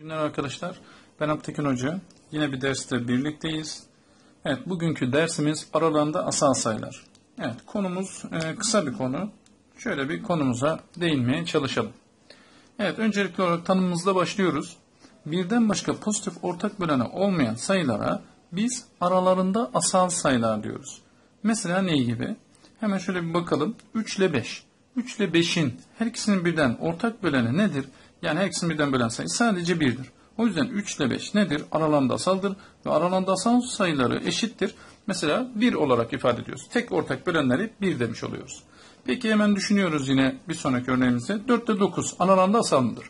günler arkadaşlar. Ben Abtekin Hoca. Yine bir derste birlikteyiz. Evet, bugünkü dersimiz aralarında asal sayılar. Evet, konumuz e, kısa bir konu. Şöyle bir konumuza değinmeye çalışalım. Evet, öncelikli olarak tanımımızla başlıyoruz. Birden başka pozitif ortak böleni olmayan sayılara biz aralarında asal sayılar diyoruz. Mesela ne gibi? Hemen şöyle bir bakalım. 3 ile 5. 3 ile 5'in her ikisinin birden ortak böleni nedir? Yani ikisini birden bölen sayı sadece 1'dir. O yüzden 3 ile 5 nedir? Aralarında asaldır ve aralarında asal sayıları eşittir. Mesela 1 olarak ifade ediyoruz. Tek ortak bölenleri 1 demiş oluyoruz. Peki hemen düşünüyoruz yine bir sonraki örneğimizde. 4 ile 9 aralarında asal mıdır?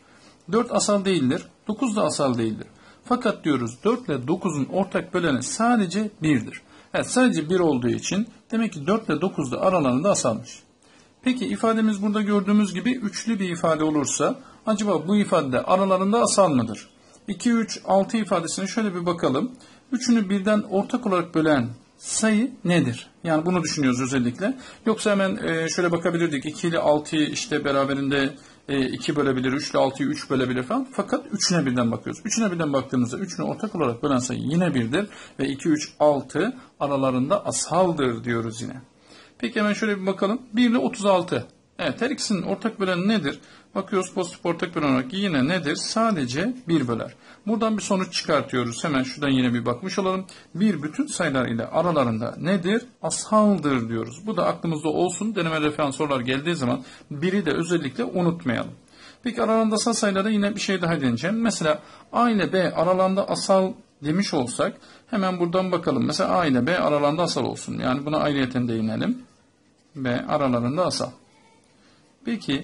4 asal değildir. 9 da asal değildir. Fakat diyoruz 4 ile 9'un ortak böleni sadece 1'dir. Evet sadece 1 olduğu için demek ki 4 ile 9 da aralarında asalmış. Peki ifademiz burada gördüğümüz gibi üçlü bir ifade olursa acaba bu ifade aralarında asal mıdır? 2, 3, 6 ifadesine şöyle bir bakalım. Üçünü birden ortak olarak bölen sayı nedir? Yani bunu düşünüyoruz özellikle. Yoksa hemen e, şöyle bakabilirdik. 2 ile 6'yı işte beraberinde 2 e, bölebilir, 3 ile 6'yı 3 bölebilir falan. Fakat 3'üne birden bakıyoruz. 3'üne birden baktığımızda 3'ünü ortak olarak bölen sayı yine 1'dir. Ve 2, 3, 6 aralarında asaldır diyoruz yine. Peki hemen şöyle bir bakalım. 1 ile 36. Evet her ikisinin ortak böleni nedir? Bakıyoruz pozitif ortak bölen olarak yine nedir? Sadece 1 böler. Buradan bir sonuç çıkartıyoruz. Hemen şuradan yine bir bakmış olalım. Bir bütün sayılar ile aralarında nedir? Asaldır diyoruz. Bu da aklımızda olsun. Deneme referans sorular geldiği zaman biri de özellikle unutmayalım. Peki aralarında asal sayılara yine bir şey daha deneyeceğim. Mesela A ile B aralarında asal demiş olsak hemen buradan bakalım. Mesela A ile B aralarında asal olsun. Yani buna ayrıyeten değinelim. B aralarında asal. Peki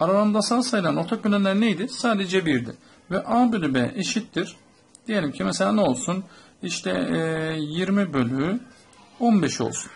aralarında asal sayılan ortak bölenler neydi? Sadece 1'di. Ve A bölü B eşittir. Diyelim ki mesela ne olsun? İşte e, 20 bölü 15 olsun.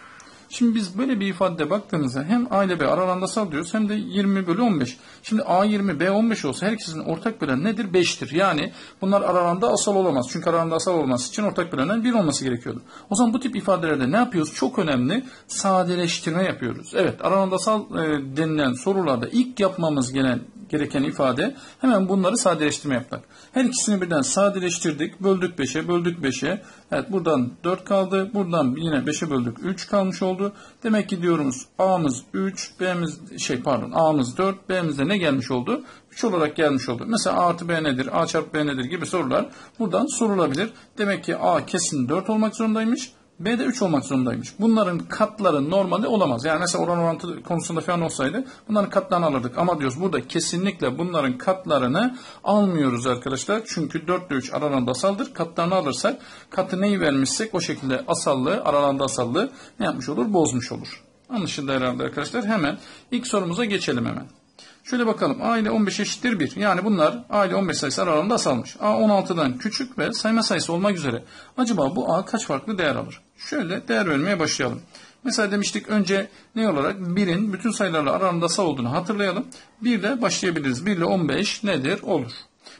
Şimdi biz böyle bir ifadede baktığımızda hem A ile B aralarında asal diyoruz hem de 20 bölü 15. Şimdi A 20 B 15 olsa her ikisinin ortak bölen nedir? 5'tir. Yani bunlar aralarında asal olamaz. Çünkü aralarında asal olması için ortak bölenden 1 olması gerekiyordu. O zaman bu tip ifadelerde ne yapıyoruz? Çok önemli sadeleştirme yapıyoruz. Evet aralarında asal e, denilen sorularda ilk yapmamız gelen gereken ifade hemen bunları sadeleştirme yapmak. Her ikisini birden sadeleştirdik. Böldük 5'e, böldük 5'e. Evet buradan 4 kaldı. Buradan yine 5'e böldük 3 kalmış oldu. Demek ki diyoruz A'mız 3, B'miz şey pardon A'mız 4, B'mizde ne gelmiş oldu? 3 olarak gelmiş oldu. Mesela A artı B nedir? A çarpı B nedir gibi sorular buradan sorulabilir. Demek ki A kesin 4 olmak zorundaymış. B de 3 olmak zorundaymış. Bunların katları normalde olamaz. Yani mesela oran orantı konusunda falan olsaydı bunların katlarını alırdık. Ama diyoruz burada kesinlikle bunların katlarını almıyoruz arkadaşlar. Çünkü 4 ile 3 aralarında asaldır. Katlarını alırsak katı neyi vermişsek o şekilde asallığı aralarında asallığı ne yapmış olur? Bozmuş olur. Anlaşıldı herhalde arkadaşlar. Hemen ilk sorumuza geçelim hemen. Şöyle bakalım. A ile 15 eşittir 1. Yani bunlar A ile 15 sayısı aralarında asalmış. A 16'dan küçük ve sayma sayısı olmak üzere. Acaba bu A kaç farklı değer alır? Şöyle değer vermeye başlayalım. Mesela demiştik önce ne olarak 1'in bütün sayılarla aralarında asal olduğunu hatırlayalım. 1 ile başlayabiliriz. 1 ile 15 nedir? Olur.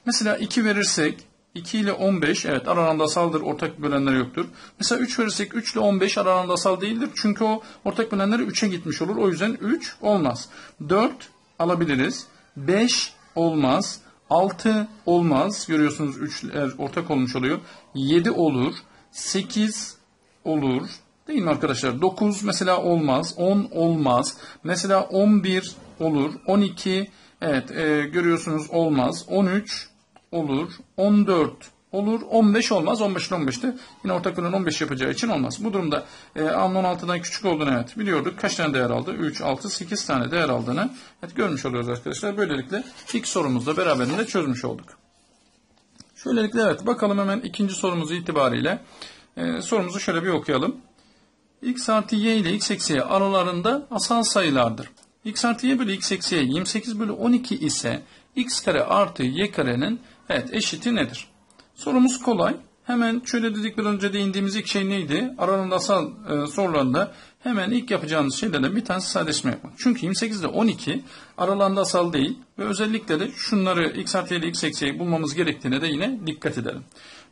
Mesela 2 verirsek 2 ile 15 evet aralarında asaldır ortak bölenleri yoktur. Mesela 3 verirsek 3 ile 15 aralarında asal değildir. Çünkü o ortak bölenleri 3'e gitmiş olur. O yüzden 3 olmaz. 4 alabiliriz. 5 olmaz. 6 olmaz. Görüyorsunuz 3'ler ortak olmuş oluyor. 7 olur. 8 olur. Değil mi arkadaşlar? 9 mesela olmaz. 10 olmaz. Mesela 11 olur. 12 evet e, görüyorsunuz olmaz. 13 olur. 14 olur. 15 olmaz. 15 ile 15'te yine ortak bölün 15 yapacağı için olmaz. Bu durumda e, A'nın 16'dan küçük olduğunu evet biliyorduk. Kaç tane değer aldı? 3, 6, 8 tane değer aldığını evet, görmüş oluyoruz arkadaşlar. Böylelikle ilk sorumuzda beraberinde çözmüş olduk. Şöylelikle evet bakalım hemen ikinci sorumuz itibariyle e, sorumuzu şöyle bir okuyalım. x artı y ile x eksi y aralarında asal sayılardır. x artı y bölü x eksi y 28 bölü 12 ise x kare artı y karenin evet eşiti nedir? Sorumuz kolay. Hemen şöyle dedik bir önce değindiğimiz ilk şey neydi? Aralarında asal e, sorularında hemen ilk yapacağımız şeylerden bir tanesi sadeleşme yapmak. Çünkü 28 ile 12 aralarında asal değil ve özellikle de şunları x artı ile x eksi bulmamız gerektiğine de yine dikkat edelim.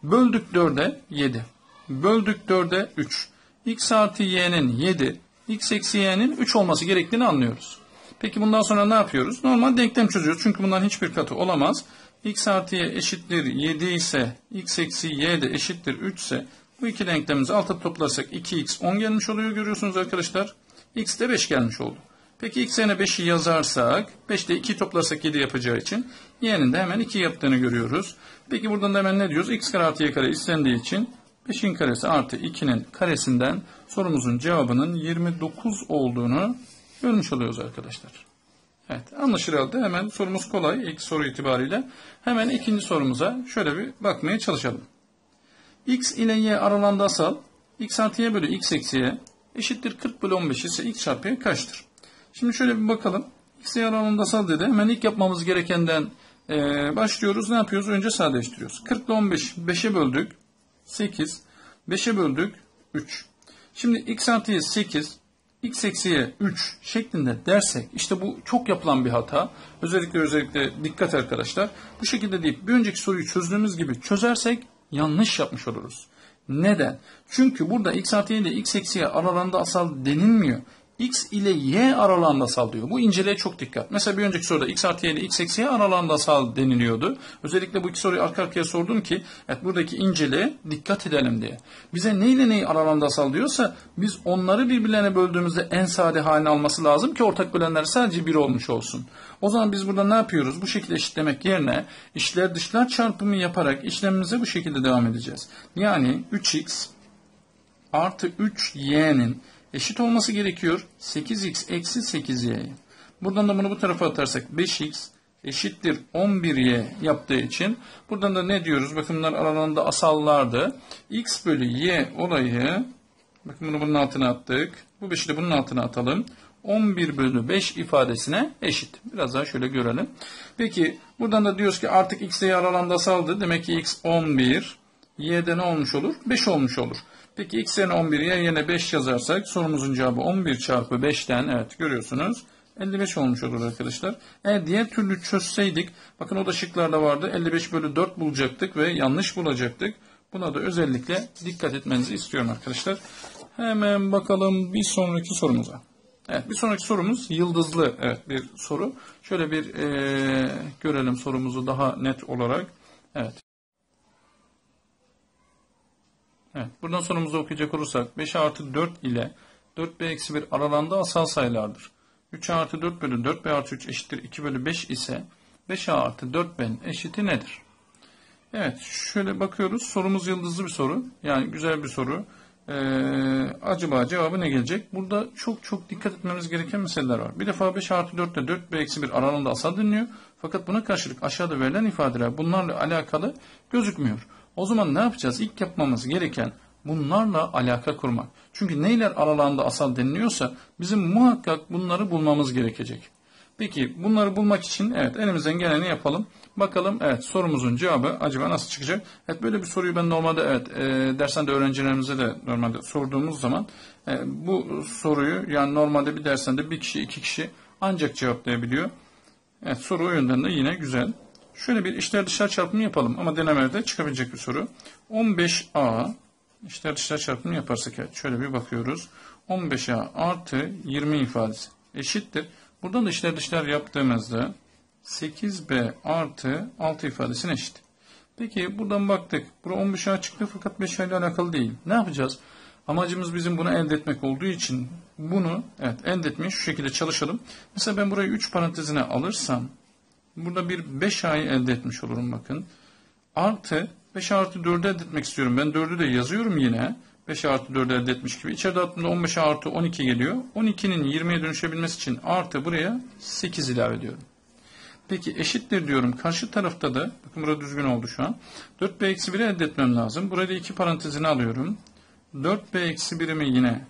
Böldük 4'e 7. Böldük 4'e 3. x artı y'nin 7, x eksi y'nin 3 olması gerektiğini anlıyoruz. Peki bundan sonra ne yapıyoruz? Normal denklem çözüyoruz. Çünkü bunların hiçbir katı olamaz. X artı y eşittir 7 ise x eksi y de eşittir 3 ise bu iki denklemimizi alta toplarsak 2x 10 gelmiş oluyor görüyorsunuz arkadaşlar. x de 5 gelmiş oldu. Peki x yerine 5'i yazarsak 5'te 2 toplarsak 7 yapacağı için y'nin de hemen 2 yaptığını görüyoruz. Peki buradan da hemen ne diyoruz? x kare artı y kare istendiği için 5'in karesi artı 2'nin karesinden sorumuzun cevabının 29 olduğunu görmüş oluyoruz arkadaşlar. Evet anlaşılır halde hemen sorumuz kolay ilk soru itibariyle. Hemen ikinci sorumuza şöyle bir bakmaya çalışalım. x ile y aralarında asal x artı y bölü x eksi y eşittir 40 bölü 15 ise x çarpı y kaçtır? Şimdi şöyle bir bakalım. X y aralarında asal dedi. Hemen ilk yapmamız gerekenden e, başlıyoruz. Ne yapıyoruz? Önce sadeleştiriyoruz. 40 ile 15 5'e böldük. 8. 5'e böldük. 3. Şimdi x artı y 8 x eksiye 3 şeklinde dersek işte bu çok yapılan bir hata. Özellikle özellikle dikkat arkadaşlar. Bu şekilde deyip bir önceki soruyu çözdüğümüz gibi çözersek yanlış yapmış oluruz. Neden? Çünkü burada x artı y ile x eksiye aralarında asal denilmiyor x ile y aralarında asal diyor. Bu inceleye çok dikkat. Mesela bir önceki soruda x artı y ile x eksi y aralarında asal deniliyordu. Özellikle bu iki soruyu arka arkaya sordum ki evet buradaki inceleye dikkat edelim diye. Bize ne ile neyi aralarında asal diyorsa biz onları birbirlerine böldüğümüzde en sade haline alması lazım ki ortak bölenler sadece bir olmuş olsun. O zaman biz burada ne yapıyoruz? Bu şekilde eşitlemek yerine işler dışlar çarpımı yaparak işlemimize bu şekilde devam edeceğiz. Yani 3x artı 3y'nin eşit olması gerekiyor 8x eksi 8y. Buradan da bunu bu tarafa atarsak 5x eşittir 11y yaptığı için buradan da ne diyoruz? Bakın bunlar aralarında asallardı. x bölü y olayı bakın bunu bunun altına attık. Bu 5'i de bunun altına atalım. 11 bölü 5 ifadesine eşit. Biraz daha şöyle görelim. Peki buradan da diyoruz ki artık x ile y aralarında asaldı. Demek ki x 11 y'de ne olmuş olur? 5 olmuş olur. Peki x yerine 11 y yerine 5 yazarsak sorumuzun cevabı 11 çarpı 5'ten evet görüyorsunuz 55 olmuş olur arkadaşlar. Eğer diğer türlü çözseydik bakın o da şıklarda vardı 55 bölü 4 bulacaktık ve yanlış bulacaktık. Buna da özellikle dikkat etmenizi istiyorum arkadaşlar. Hemen bakalım bir sonraki sorumuza. Evet bir sonraki sorumuz yıldızlı evet bir soru. Şöyle bir e, görelim sorumuzu daha net olarak. Evet. Evet, buradan sorumuzu okuyacak olursak 5 artı 4 ile 4b eksi 1 aralarında asal sayılardır. 3 artı 4 bölü 4b artı 3 eşittir 2 bölü 5 ise 5a artı 4b'nin eşiti nedir? Evet şöyle bakıyoruz sorumuz yıldızlı bir soru yani güzel bir soru. Ee, acaba cevabı ne gelecek? Burada çok çok dikkat etmemiz gereken meseleler var. Bir defa 5 artı 4 ile 4b eksi 1 aralarında asal deniliyor. Fakat buna karşılık aşağıda verilen ifadeler bunlarla alakalı gözükmüyor. O zaman ne yapacağız? İlk yapmamız gereken bunlarla alaka kurmak. Çünkü neyler aralarında asal deniliyorsa bizim muhakkak bunları bulmamız gerekecek. Peki bunları bulmak için evet elimizden geleni yapalım. Bakalım evet sorumuzun cevabı acaba nasıl çıkacak? Evet böyle bir soruyu ben normalde evet e, dershanede öğrencilerimize de normalde sorduğumuz zaman e, bu soruyu yani normalde bir dershanede bir kişi iki kişi ancak cevaplayabiliyor. Evet soru o yönden de yine güzel. Şöyle bir işler dışlar çarpımı yapalım ama denemede çıkabilecek bir soru. 15A işler dışlar çarpımı yaparsak evet şöyle bir bakıyoruz. 15A artı 20 ifadesi eşittir. Buradan da işler dışlar yaptığımızda 8B artı 6 ifadesine eşit. Peki buradan baktık. Bura 15A çıktı fakat 5A ile alakalı değil. Ne yapacağız? Amacımız bizim bunu elde etmek olduğu için bunu evet elde etmeye şu şekilde çalışalım. Mesela ben burayı 3 parantezine alırsam Burada bir 5 a'yı elde etmiş olurum bakın. Artı 5 artı 4'ü elde etmek istiyorum. Ben 4'ü de yazıyorum yine. 5 artı 4'ü elde etmiş gibi. İçeride attığımda 15 artı 12 geliyor. 12'nin 20'ye dönüşebilmesi için artı buraya 8 ilave ediyorum. Peki eşittir diyorum. Karşı tarafta da bakın burada düzgün oldu şu an. 4b eksi 1'i elde etmem lazım. Burada iki parantezini alıyorum. 4b eksi 1'imi yine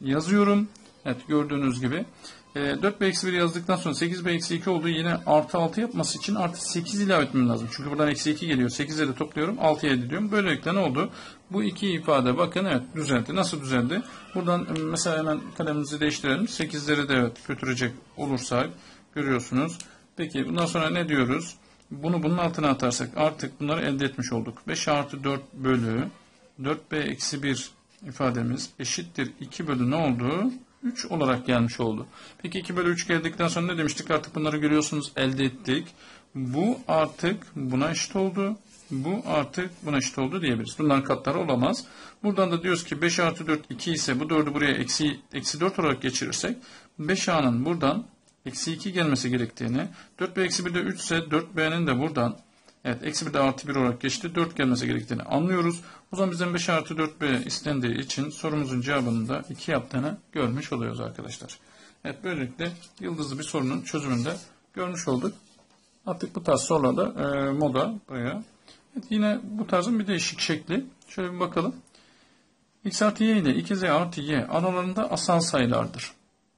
yazıyorum. Evet gördüğünüz gibi. 4b eksi 1 yazdıktan sonra 8b eksi 2 olduğu yine artı 6 yapması için artı 8 ilave etmem lazım. Çünkü buradan eksi 2 geliyor. 8'e de topluyorum. 6'ya ediyorum. Böylelikle ne oldu? Bu iki ifade bakın evet düzeldi. Nasıl düzeldi? Buradan mesela hemen kalemimizi değiştirelim. 8'leri de evet götürecek olursak görüyorsunuz. Peki bundan sonra ne diyoruz? Bunu bunun altına atarsak artık bunları elde etmiş olduk. 5 artı 4 bölü 4b eksi 1 ifademiz eşittir 2 bölü ne oldu? 3 olarak gelmiş oldu. Peki 2 bölü 3 geldikten sonra ne demiştik? Artık bunları görüyorsunuz elde ettik. Bu artık buna eşit oldu. Bu artık buna eşit oldu diyebiliriz. Bunların katları olamaz. Buradan da diyoruz ki 5 artı 4 2 ise bu 4'ü buraya eksi, eksi 4 olarak geçirirsek 5A'nın buradan eksi 2 gelmesi gerektiğini 4B eksi 1 de 3 ise 4B'nin de buradan evet eksi 1 de artı 1 olarak geçti 4 gelmesi gerektiğini anlıyoruz. O zaman bizden 5 artı 4B istendiği için sorumuzun cevabını da 2 yaptığını görmüş oluyoruz arkadaşlar. Evet böylelikle yıldızlı bir sorunun çözümünde görmüş olduk. Artık bu tarz sorularda e, moda buraya. Evet, yine bu tarzın bir değişik şekli. Şöyle bir bakalım. x artı y ile 2z artı y aralarında asal sayılardır.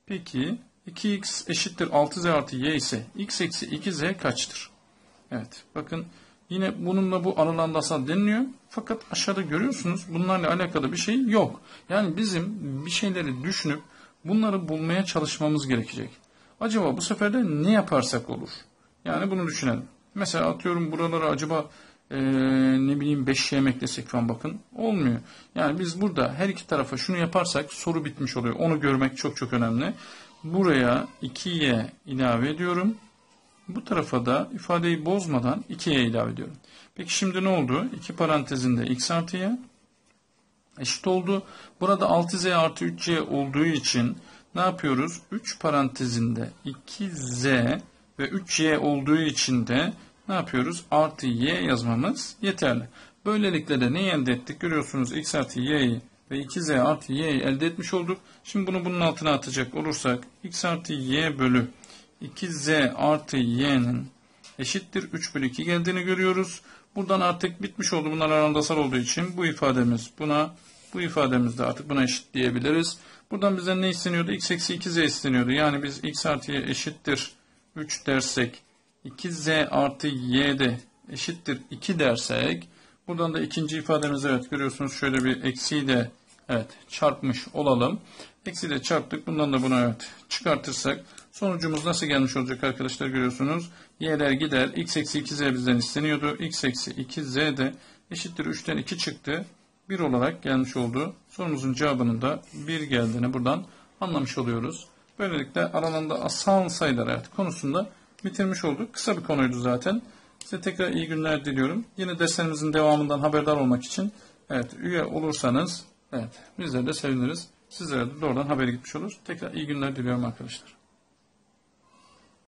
Peki 2x eşittir 6z artı y ise x eksi 2z kaçtır? Evet bakın yine bununla bu aralarında asal deniliyor. Fakat aşağıda görüyorsunuz bunlarla alakalı bir şey yok. Yani bizim bir şeyleri düşünüp bunları bulmaya çalışmamız gerekecek. Acaba bu sefer de ne yaparsak olur? Yani bunu düşünelim. Mesela atıyorum buralara acaba e, ne bileyim 5 şey eklesek falan bakın. Olmuyor. Yani biz burada her iki tarafa şunu yaparsak soru bitmiş oluyor. Onu görmek çok çok önemli. Buraya 2y ilave ediyorum. Bu tarafa da ifadeyi bozmadan 2y ilave ediyorum. Peki şimdi ne oldu? 2 parantezinde x artı y eşit oldu. Burada 6z artı 3y olduğu için ne yapıyoruz? 3 parantezinde 2z ve 3y olduğu için de ne yapıyoruz? Artı y yazmamız yeterli. Böylelikle de neyi elde ettik? Görüyorsunuz x artı y'yi ve 2z artı y'yi elde etmiş olduk. Şimdi bunu bunun altına atacak olursak x artı y bölü 2z artı y'nin eşittir 3 bölü 2 geldiğini görüyoruz. Buradan artık bitmiş oldu. Bunlar arandasal olduğu için bu ifademiz buna bu ifademiz de artık buna eşit diyebiliriz. Buradan bizden ne isteniyordu? x eksi 2z isteniyordu. Yani biz x artı y eşittir 3 dersek 2z artı y de eşittir 2 dersek buradan da ikinci ifademiz evet görüyorsunuz şöyle bir eksiyi de evet çarpmış olalım. Eksi de çarptık. Bundan da bunu evet çıkartırsak sonucumuz nasıl gelmiş olacak arkadaşlar görüyorsunuz. Y'ler gider. x eksi 2z bizden isteniyordu. x eksi 2z de eşittir 3'ten 2 çıktı. 1 olarak gelmiş oldu. Sorumuzun cevabının da 1 geldiğini buradan anlamış oluyoruz. Böylelikle aralarında asal sayılar evet konusunda bitirmiş olduk. Kısa bir konuydu zaten. Size tekrar iyi günler diliyorum. Yine derslerimizin devamından haberdar olmak için evet üye olursanız evet bizler de seviniriz. Sizlere de doğrudan haberi gitmiş olur. Tekrar iyi günler diliyorum arkadaşlar.